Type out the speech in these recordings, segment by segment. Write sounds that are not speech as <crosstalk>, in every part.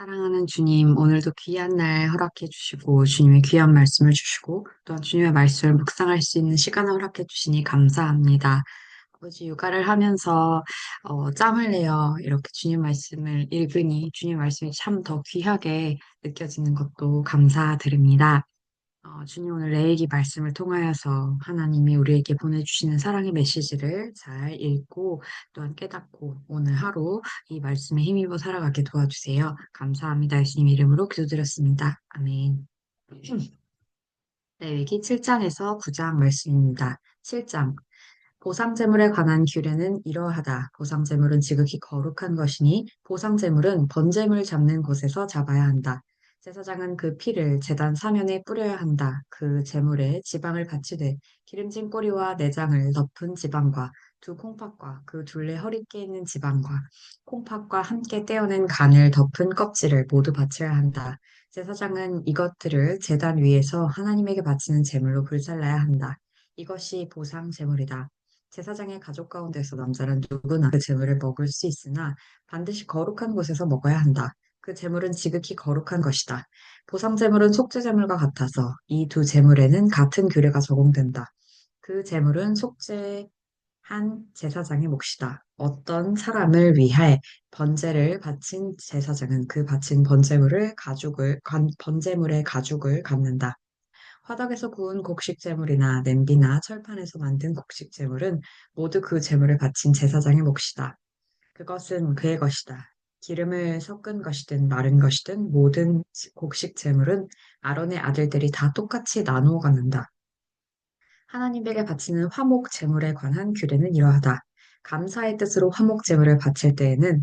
사랑하는 주님, 오늘도 귀한 날 허락해 주시고, 주님의 귀한 말씀을 주시고, 또한 주님의 말씀을 묵상할 수 있는 시간을 허락해 주시니 감사합니다. 아버지, 육아를 하면서, 어, 짬을 내어 이렇게 주님 말씀을 읽으니, 주님 말씀이 참 더 귀하게 느껴지는 것도 감사드립니다. 어, 주님 오늘 레이기 말씀을 통하여서 하나님이 우리에게 보내주시는 사랑의 메시지를 잘 읽고 또한 깨닫고 오늘 하루 이 말씀에 힘입어 살아가게 도와주세요. 감사합니다. 예수님 이름으로 기도드렸습니다. 아멘. <clears throat> 레위기 7장에서 9장 말씀입니다. 7장 보상제물에 관한 규례는 이러하다. 보상제물은 지극히 거룩한 것이니 보상제물은 번제물 잡는 곳에서 잡아야 한다. 제사장은 그 피를 제단 사면에 뿌려야 한다. 그 제물에 지방을 바치되 기름진 꼬리와 내장을 덮은 지방과 두 콩팥과 그 둘레 허리께 있는 지방과 콩팥과 함께 떼어낸 간을 덮은 껍질을 모두 바쳐야 한다. 제사장은 이것들을 제단 위에서 하나님에게 바치는 제물로 불살라야 한다. 이것이 보상 제물이다. 제사장의 가족 가운데서 남자는 누구나 그 제물을 먹을 수 있으나 반드시 거룩한 곳에서 먹어야 한다. 그 제물은 지극히 거룩한 것이다. 보상 제물은 속죄 제물과 같아서 이두 제물에는 같은 규례가 적용된다. 그 제물은 속죄한 제사장의 몫이다. 어떤 사람을 위해 번제를 바친 제사장은 그 바친 번제물을 가죽을 번제물의 가죽을 갖는다. 화덕에서 구운 곡식 제물이나 냄비나 철판에서 만든 곡식 제물은 모두 그 제물을 바친 제사장의 몫이다. 그것은 그의 것이다. 기름을 섞은 것이든 마른 것이든 모든 곡식 제물은 아론의 아들들이 다 똑같이 나누어 갖는다. 하나님에게 바치는 화목 제물에 관한 규례는 이러하다. 감사의 뜻으로 화목 제물을 바칠 때에는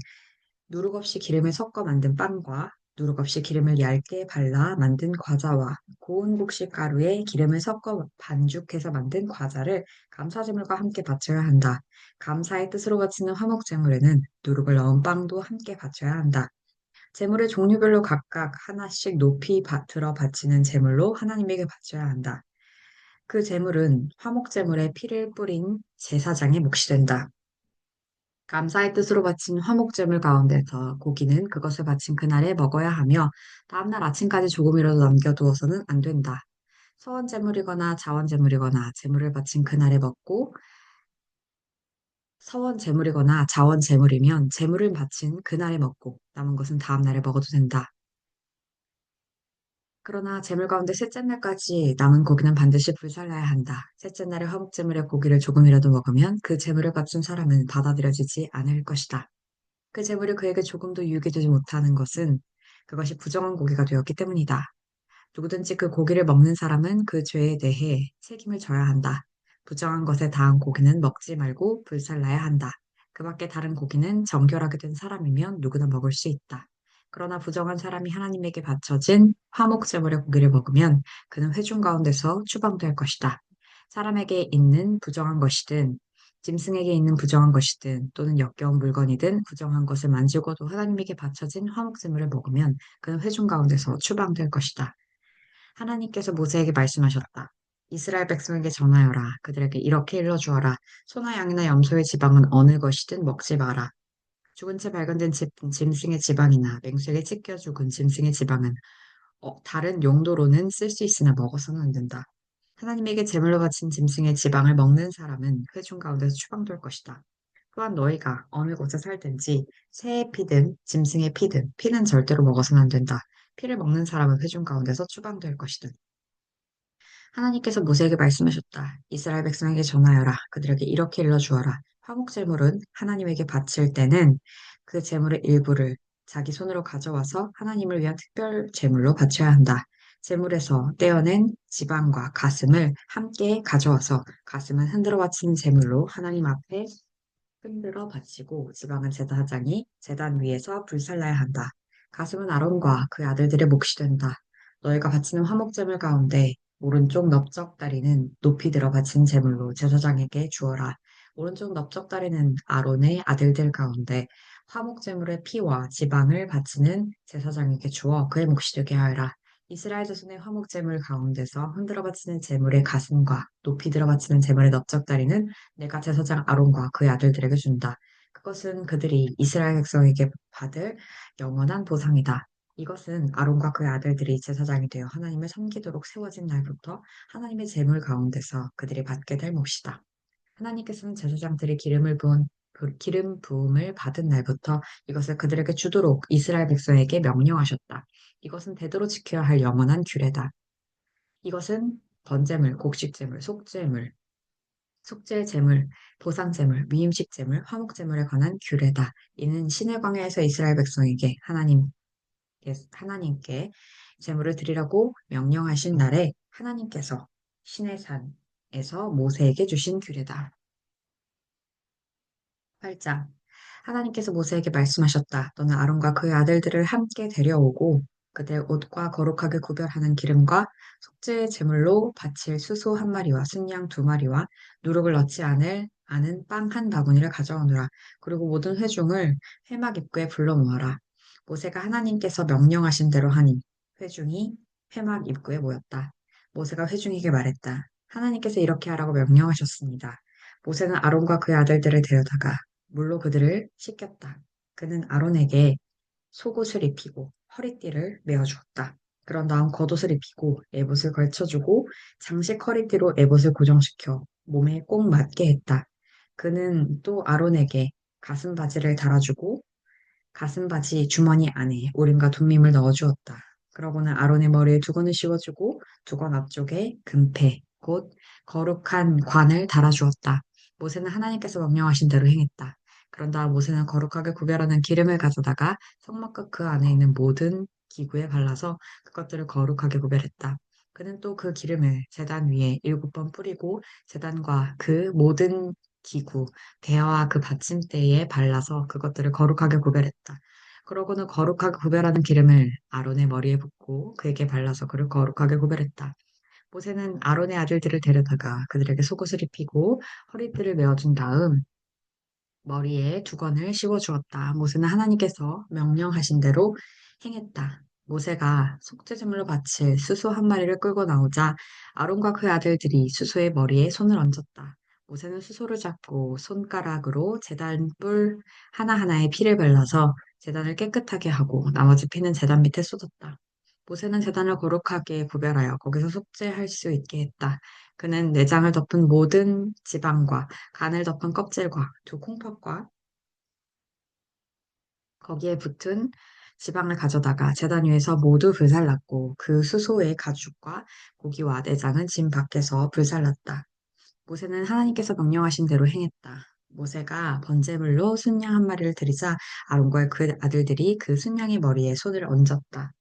누룩 없이 기름을 섞어 만든 빵과 누룩 없이 기름을 얇게 발라 만든 과자와 고운 곡식 가루에 기름을 섞어 반죽해서 만든 과자를 감사제물과 함께 바쳐야 한다. 감사의 뜻으로 바치는 화목제물에는 누룩을 넣은 빵도 함께 바쳐야 한다. 제물의 종류별로 각각 하나씩 높이 들어 바치는 제물로 하나님에게 바쳐야 한다. 그 제물은 화목제물에 피를 뿌린 제사장의 몫이 된다. 감사의 뜻으로 바친 화목제물 가운데서 고기는 그것을 바친 그날에 먹어야 하며 다음날 아침까지 조금이라도 남겨두어서는 안 된다. 서원제물이거나 자원제물이거나 제물을 바친 그날에 먹고 서원제물이거나 자원제물이면 제물을 바친 그날에 먹고 남은 것은 다음날에 먹어도 된다. 그러나 제물 가운데 셋째 날까지 남은 고기는 반드시 불살라야 한다. 셋째 날에 화목제물의 고기를 조금이라도 먹으면 그 제물을 바친 사람은 받아들여지지 않을 것이다. 그 제물이 그에게 조금도 유익이 되지 못하는 것은 그것이 부정한 고기가 되었기 때문이다. 누구든지 그 고기를 먹는 사람은 그 죄에 대해 책임을 져야 한다. 부정한 것에 닿은 고기는 먹지 말고 불살라야 한다. 그 밖에 다른 고기는 정결하게 된 사람이면 누구나 먹을 수 있다. 그러나 부정한 사람이 하나님에게 바쳐진 화목 제물의 고기를 먹으면 그는 회중 가운데서 추방될 것이다. 사람에게 있는 부정한 것이든 짐승에게 있는 부정한 것이든 또는 역겨운 물건이든 부정한 것을 만지고도 하나님에게 바쳐진 화목 제물을 먹으면 그는 회중 가운데서 추방될 것이다. 하나님께서 모세에게 말씀하셨다. 이스라엘 백성에게 전하여라. 그들에게 이렇게 일러주어라. 소나 양이나 염소의 지방은 어느 것이든 먹지 마라. 죽은 채 발견된 집, 짐승의 지방이나 맹수에게 찢겨 죽은 짐승의 지방은 어, 다른 용도로는 쓸 수 있으나 먹어서는 안 된다. 하나님에게 제물로 바친 짐승의 지방을 먹는 사람은 회중 가운데서 추방될 것이다. 또한 너희가 어느 곳에 살든지 새의 피든 짐승의 피든 피는 절대로 먹어서는 안 된다. 피를 먹는 사람은 회중 가운데서 추방될 것이다. 하나님께서 모세에게 말씀하셨다. 이스라엘 백성에게 전하여라. 그들에게 이렇게 일러 주어라. 화목 제물은 하나님에게 바칠 때는 그 제물의 일부를 자기 손으로 가져와서 하나님을 위한 특별 제물로 바쳐야 한다. 제물에서 떼어낸 지방과 가슴을 함께 가져와서 가슴은 흔들어 바친 제물로 하나님 앞에 흔들어 바치고 지방은 제사장이 제단 위에서 불살라야 한다. 가슴은 아론과 그 아들들의 몫이 된다. 너희가 바치는 화목제물 가운데 오른쪽 넓적 다리는 높이 들어 바친 제물로 제사장에게 주어라. 오른쪽 넓적다리는 아론의 아들들 가운데 화목제물의 피와 지방을 바치는 제사장에게 주어 그의 몫이 되게 하여라. 이스라엘 자손의 화목제물 가운데서 흔들어 바치는 제물의 가슴과 높이 들어 바치는 제물의 넓적다리는 내가 제사장 아론과 그의 아들들에게 준다. 그것은 그들이 이스라엘 백성에게 받을 영원한 보상이다. 이것은 아론과 그의 아들들이 제사장이 되어 하나님을 섬기도록 세워진 날부터 하나님의 제물 가운데서 그들이 받게 될 몫이다. 하나님께서는 제사장들이 기름을 부은 부- 기름 부음을 받은 날부터 이것을 그들에게 주도록 이스라엘 백성에게 명령하셨다. 이것은 대대로 지켜야 할 영원한 규례다. 이것은 번제물, 곡식제물, 속제물, 속죄 제물, 보상 제물, 위임식 제물, 화목 제물에 관한 규례다. 이는 신의 광야에서 이스라엘 백성에게 하나님 하나님께 제물을 드리라고 명령하신 날에 하나님께서 신의 산 에서 모세에게 주신 규례다. 8장 하나님께서 모세에게 말씀하셨다. 너는 아론과 그의 아들들을 함께 데려오고 그들 옷과 거룩하게 구별하는 기름과 속죄의 제물로 바칠 수소 한 마리와 순양 두 마리와 누룩을 넣지 않을 아는 빵한 바구니를 가져오느라. 그리고 모든 회중을 회막 입구에 불러 모아라. 모세가 하나님께서 명령하신 대로 하니 회중이 회막 입구에 모였다. 모세가 회중에게 말했다. 하나님께서 이렇게 하라고 명령하셨습니다. 모세는 아론과 그의 아들들을 데려다가 물로 그들을 씻겼다. 그는 아론에게 속옷을 입히고 허리띠를 메어주었다. 그런 다음 겉옷을 입히고 에봇을 걸쳐주고 장식 허리띠로 에봇을 고정시켜 몸에 꼭 맞게 했다. 그는 또 아론에게 가슴 바지를 달아주고 가슴 바지 주머니 안에 오름과 둠밈을 넣어주었다. 그러고는 아론의 머리에 두건을 씌워주고 두건 앞쪽에 금패, 곧 거룩한 관을 달아주었다. 모세는 하나님께서 명령하신 대로 행했다. 그런 다음 모세는 거룩하게 구별하는 기름을 가져다가 성막과 그 안에 있는 모든 기구에 발라서 그것들을 거룩하게 구별했다. 그는 또 그 기름을 제단 위에 일곱 번 뿌리고 제단과 그 모든 기구, 대화와 그 받침대에 발라서 그것들을 거룩하게 구별했다. 그러고는 거룩하게 구별하는 기름을 아론의 머리에 붓고 그에게 발라서 그를 거룩하게 구별했다. 모세는 아론의 아들들을 데려다가 그들에게 속옷을 입히고 허리띠를 메어준 다음 머리에 두건을 씌워주었다. 모세는 하나님께서 명령하신 대로 행했다. 모세가 속죄제물로 바칠 수소 한 마리를 끌고 나오자 아론과 그 아들들이 수소의 머리에 손을 얹었다. 모세는 수소를 잡고 손가락으로 제단 뿔 하나하나에 피를 발라서 제단을 깨끗하게 하고 나머지 피는 제단 밑에 쏟았다. 모세는 제단을 거룩하게 구별하여 거기서 속죄할 수 있게 했다. 그는 내장을 덮은 모든 지방과 간을 덮은 껍질과 두 콩팥과 거기에 붙은 지방을 가져다가 제단 위에서 모두 불살랐고 그 수소의 가죽과 고기와 내장은 짐 밖에서 불살랐다. 모세는 하나님께서 명령하신 대로 행했다. 모세가 번제물로 순양 한 마리를 드리자 아론과 그 아들들이 그 순양의 머리에 손을 얹었다.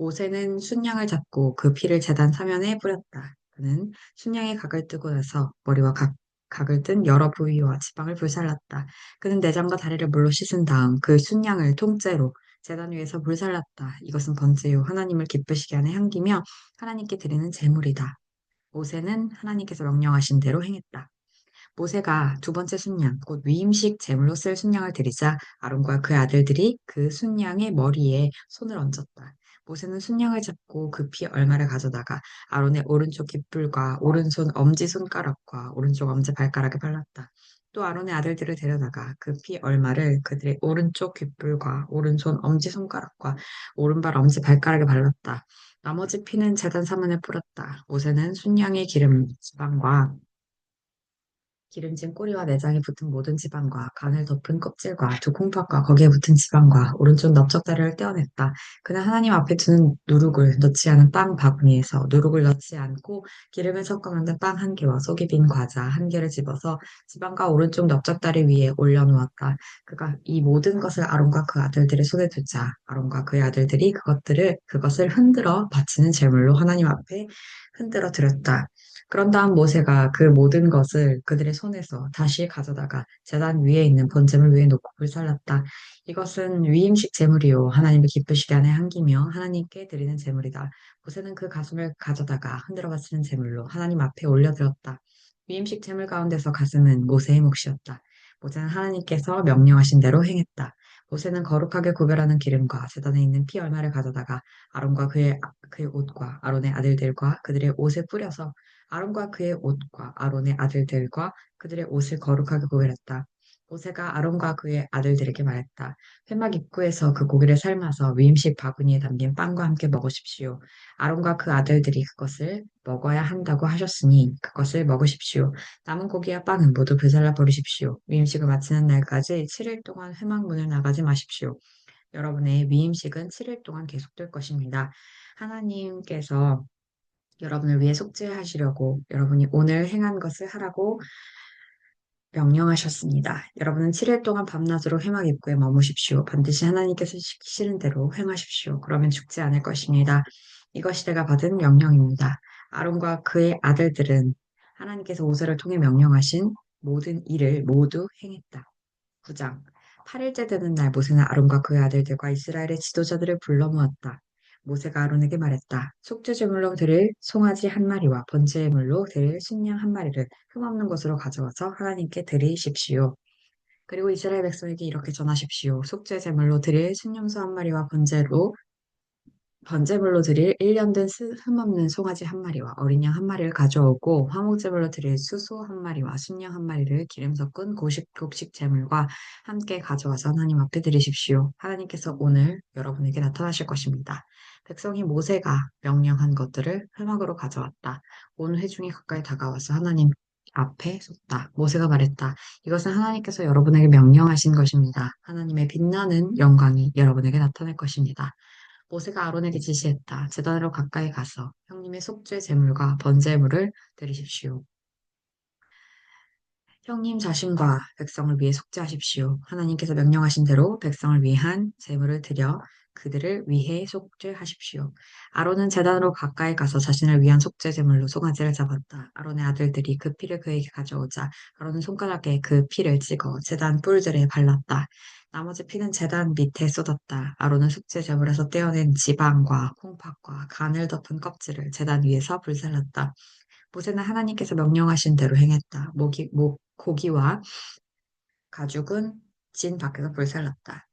모세는 순양을 잡고 그 피를 제단 사면에 뿌렸다. 그는 순양의 각을 뜨고 나서 머리와 각, 각을 뜬 여러 부위와 지방을 불살랐다. 그는 내장과 다리를 물로 씻은 다음 그 순양을 통째로 제단 위에서 불살랐다. 이것은 번제요 하나님을 기쁘시게 하는 향기며 하나님께 드리는 제물이다. 모세는 하나님께서 명령하신 대로 행했다. 모세가 두 번째 순양, 곧 위임식 제물로 쓸 순양을 드리자 아론과 그 아들들이 그 순양의 머리에 손을 얹었다. 모세는 순양을 잡고 그피 얼마를 가져다가 아론의 오른쪽 깃불과 오른손 엄지 손가락과 오른쪽 엄지 발가락에 발랐다. 또 아론의 아들들을 데려다가 그피 얼마를 그들의 오른쪽 깃불과 오른손 엄지 손가락과 오른발 엄지 발가락에 발랐다. 나머지 피는 제단 사문에 뿌렸다. 모세는 순양의 기름 지방과 기름진 꼬리와 내장에 붙은 모든 지방과 간을 덮은 껍질과 두 콩팥과 거기에 붙은 지방과 오른쪽 넓적다리를 떼어냈다. 그는 하나님 앞에 두는 누룩을 넣지 않은 빵 바구니에서 누룩을 넣지 않고 기름을 섞어 만든 빵 한 개와 속이 빈 과자 한 개를 집어서 지방과 오른쪽 넓적다리 위에 올려놓았다. 그가 이 모든 것을 아론과 그 아들들의 손에 두자 아론과 그의 아들들이 그것들을 그것을 흔들어 바치는 제물로 하나님 앞에 흔들어 드렸다. 그런 다음 모세가 그 모든 것을 그들의 손에서 다시 가져다가 제단 위에 있는 번제물 위에 놓고 불살랐다. 이것은 위임식 제물이요 하나님을 기쁘시게 하는 향기며 하나님께 드리는 제물이다. 모세는 그 가슴을 가져다가 흔들어 바치는 제물로 하나님 앞에 올려드렸다. 위임식 제물 가운데서 가슴은 모세의 몫이었다. 모세는 하나님께서 명령하신 대로 행했다. 모세는 거룩하게 구별하는 기름과 제단에 있는 피 얼마를 가져다가 아론과 그의, 그의 옷과 아론의 아들들과 그들의 옷에 뿌려서 아론과 그의 옷과 아론의 아들들과 그들의 옷을 거룩하게 구별했다. 모세가 아론과 그의 아들들에게 말했다. 회막 입구에서 그 고기를 삶아서 위임식 바구니에 담긴 빵과 함께 먹으십시오. 아론과 그 아들들이 그것을 먹어야 한다고 하셨으니 그것을 먹으십시오. 남은 고기와 빵은 모두 불살라 버리십시오. 위임식을 마치는 날까지 7일 동안 회막 문을 나가지 마십시오. 여러분의 위임식은 7일 동안 계속될 것입니다. 하나님께서 여러분을 위해 속죄하시려고 여러분이 오늘 행한 것을 하라고 명령하셨습니다. 여러분은 7일 동안 밤낮으로 회막 입구에 머무십시오. 반드시 하나님께서 시키시는 대로 행하십시오. 그러면 죽지 않을 것입니다. 이것이 내가 받은 명령입니다. 아론과 그의 아들들은 하나님께서 모세를 통해 명령하신 모든 일을 모두 행했다. 9장 8일째 되는 날 모세는 아론과 그의 아들들과 이스라엘의 지도자들을 불러 모았다. 모세가 아론에게 말했다. 속죄제물로 드릴 송아지 한 마리와 번제물로 드릴 순양 한 마리를 흠없는 것으로 가져와서 하나님께 드리십시오. 그리고 이스라엘 백성에게 이렇게 전하십시오. 속죄제물로 드릴 순염소 한 마리와 번제로 번제물로 드릴 1년 된 흠없는 송아지 한 마리와 어린 양 한 마리를 가져오고 화목제물로 드릴 수소 한 마리와 순양 한 마리를 기름 섞은 고식, 곡식 제물과 함께 가져와서 하나님 앞에 드리십시오. 하나님께서 오늘 여러분에게 나타나실 것입니다. 백성이 모세가 명령한 것들을 회막으로 가져왔다. 온 회중이 가까이 다가와서 하나님 앞에 섰다. 모세가 말했다. 이것은 하나님께서 여러분에게 명령하신 것입니다. 하나님의 빛나는 영광이 여러분에게 나타날 것입니다. 모세가 아론에게 지시했다. 제단으로 가까이 가서 형님의 속죄 제물과 번제물을 드리십시오. 형님 자신과 백성을 위해 속죄하십시오. 하나님께서 명령하신 대로 백성을 위한 제물을 드려 그들을 위해 속죄하십시오. 아론은 제단으로 가까이 가서 자신을 위한 속죄 제물로 송아지를 잡았다. 아론의 아들들이 그 피를 그에게 가져오자 아론은 손가락에 그 피를 찍어 제단 뿔들에 발랐다. 나머지 피는 제단 밑에 쏟았다. 아론은 속죄 제물에서 떼어낸 지방과 콩팥과 간을 덮은 껍질을 제단 위에서 불살랐다. 모세는 하나님께서 명령하신 대로 행했다. 모기, 모, 고기와 가죽은 진 밖에서 불살랐다.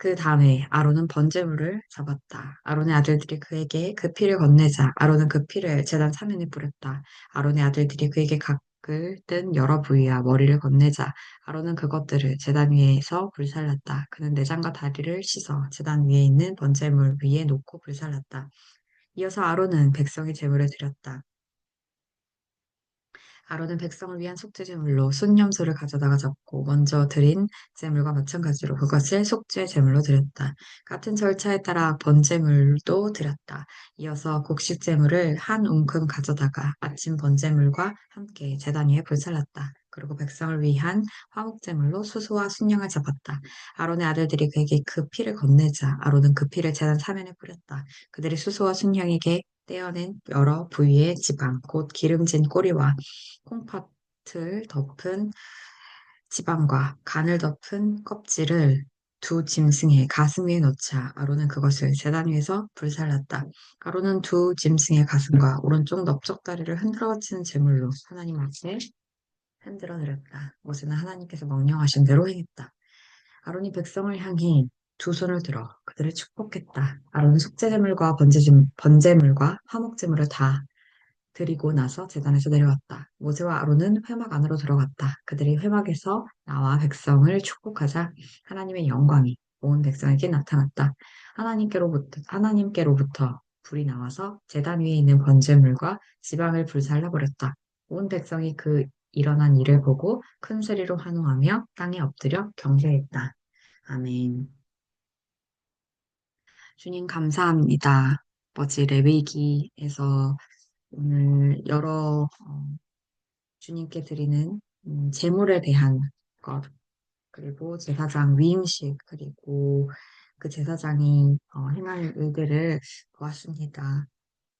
그 다음에 아론은 번제물을 잡았다. 아론의 아들들이 그에게 그 피를 건네자 아론은 그 피를 제단 사면에 뿌렸다. 아론의 아들들이 그에게 각을 뜬 여러 부위와 머리를 건네자 아론은 그것들을 제단 위에서 불살랐다. 그는 내장과 다리를 씻어 제단 위에 있는 번제물 위에 놓고 불살랐다. 이어서 아론은 백성의 제물을 드렸다. 아론은 백성을 위한 속죄 제물로 순념소를 가져다가 잡고 먼저 드린 제물과 마찬가지로 그것을 속죄 제물로 드렸다. 같은 절차에 따라 번제물도 드렸다. 이어서 곡식 제물을 한 웅큼 가져다가 아침 번제물과 함께 제단 위에 불살랐다. 그리고 백성을 위한 화목제물로 수소와 순양을 잡았다. 아론의 아들들이 그에게 그 피를 건네자 아론은 그 피를 제단 사면에 뿌렸다. 그들이 수소와 순양에게 떼어낸 여러 부위의 지방, 곧 기름진 꼬리와 콩팥을 덮은 지방과 간을 덮은 껍질을 두 짐승의 가슴 위에 넣자 아론은 그것을 제단 위에서 불살랐다. 아론은 두 짐승의 가슴과 오른쪽 넓적다리를 흔들어 치는 제물로 하나님 앞에 흔들어 드렸다. 모세는 하나님께서 명령하신 대로 행했다. 아론이 백성을 향해 두 손을 들어 그들을 축복했다. 아론은 속죄제물과 번제물과 화목제물을 다 드리고 나서 제단에서 내려왔다. 모세와 아론은 회막 안으로 들어갔다. 그들이 회막에서 나와 백성을 축복하자 하나님의 영광이 온 백성에게 나타났다. 하나님께로부터 하나님께로부터 불이 나와서 제단 위에 있는 번제물과 지방을 불살라 버렸다. 온 백성이 그 일어난 일을 보고 큰 소리로 환호하며 땅에 엎드려 경배했다. 아멘. 주님 감사합니다. 아버지 레위기에서 오늘 여러 어, 주님께 드리는 음, 제물에 대한 것 그리고 제사장 위임식 그리고 그 제사장이 어, 행할 일들을 보았습니다.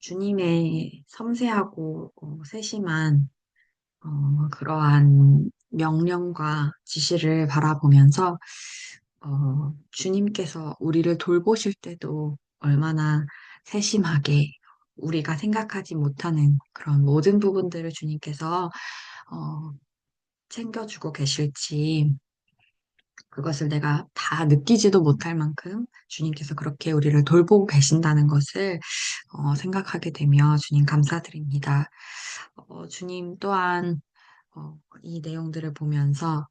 주님의 섬세하고 어, 세심한 어, 그러한 명령과 지시를 바라보면서 어, 주님께서 우리를 돌보실 때도 얼마나 세심하게 우리가 생각하지 못하는 그런 모든 부분들을 주님께서 어, 챙겨주고 계실지 그것을 내가 다 느끼지도 못할 만큼 주님께서 그렇게 우리를 돌보고 계신다는 것을 어, 생각하게 되며 주님 감사드립니다. 어, 주님 또한 어, 이 내용들을 보면서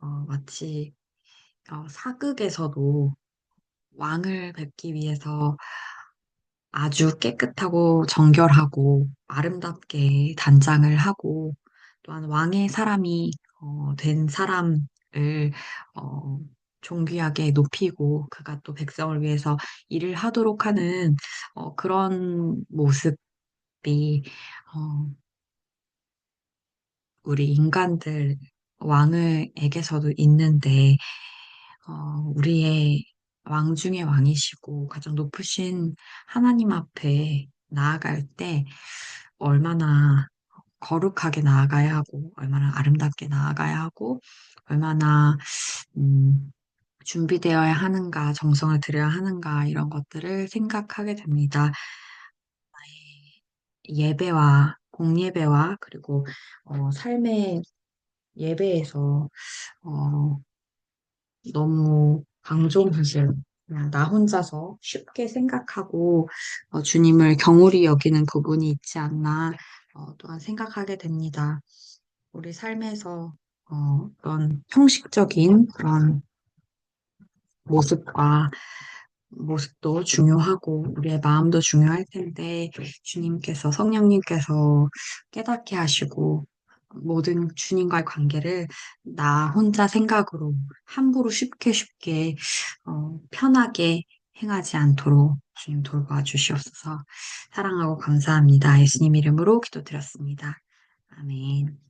어, 마치 어, 사극에서도 왕을 뵙기 위해서 아주 깨끗하고 정결하고 아름답게 단장을 하고 또한 왕의 사람이 어, 된 사람을 어, 존귀하게 높이고 그가 또 백성을 위해서 일을 하도록 하는 어, 그런 모습이 어, 우리 인간들 왕을에게서도 있는데 어, 우리의 왕 중의 왕이시고 가장 높으신 하나님 앞에 나아갈 때 얼마나 거룩하게 나아가야 하고, 얼마나 아름답게 나아가야 하고, 얼마나, 음, 준비되어야 하는가, 정성을 들여야 하는가, 이런 것들을 생각하게 됩니다. 예배와, 공예배와, 그리고, 어, 삶의 예배에서, 어, 너무 강조무실, 그냥 나 혼자서 쉽게 생각하고 어, 주님을 경홀히 여기는 부분이 있지 않나 어, 또한 생각하게 됩니다. 우리 삶에서 어, 그런 형식적인 그런 모습과 모습도 중요하고 우리의 마음도 중요할 텐데 주님께서 성령님께서 깨닫게 하시고 모든 주님과의 관계를 나 혼자 생각으로 함부로 쉽게 쉽게 어, 편하게 행하지 않도록 주님 돌봐 주시옵소서 사랑하고 감사합니다. 예수님 이름으로 기도드렸습니다. 아멘.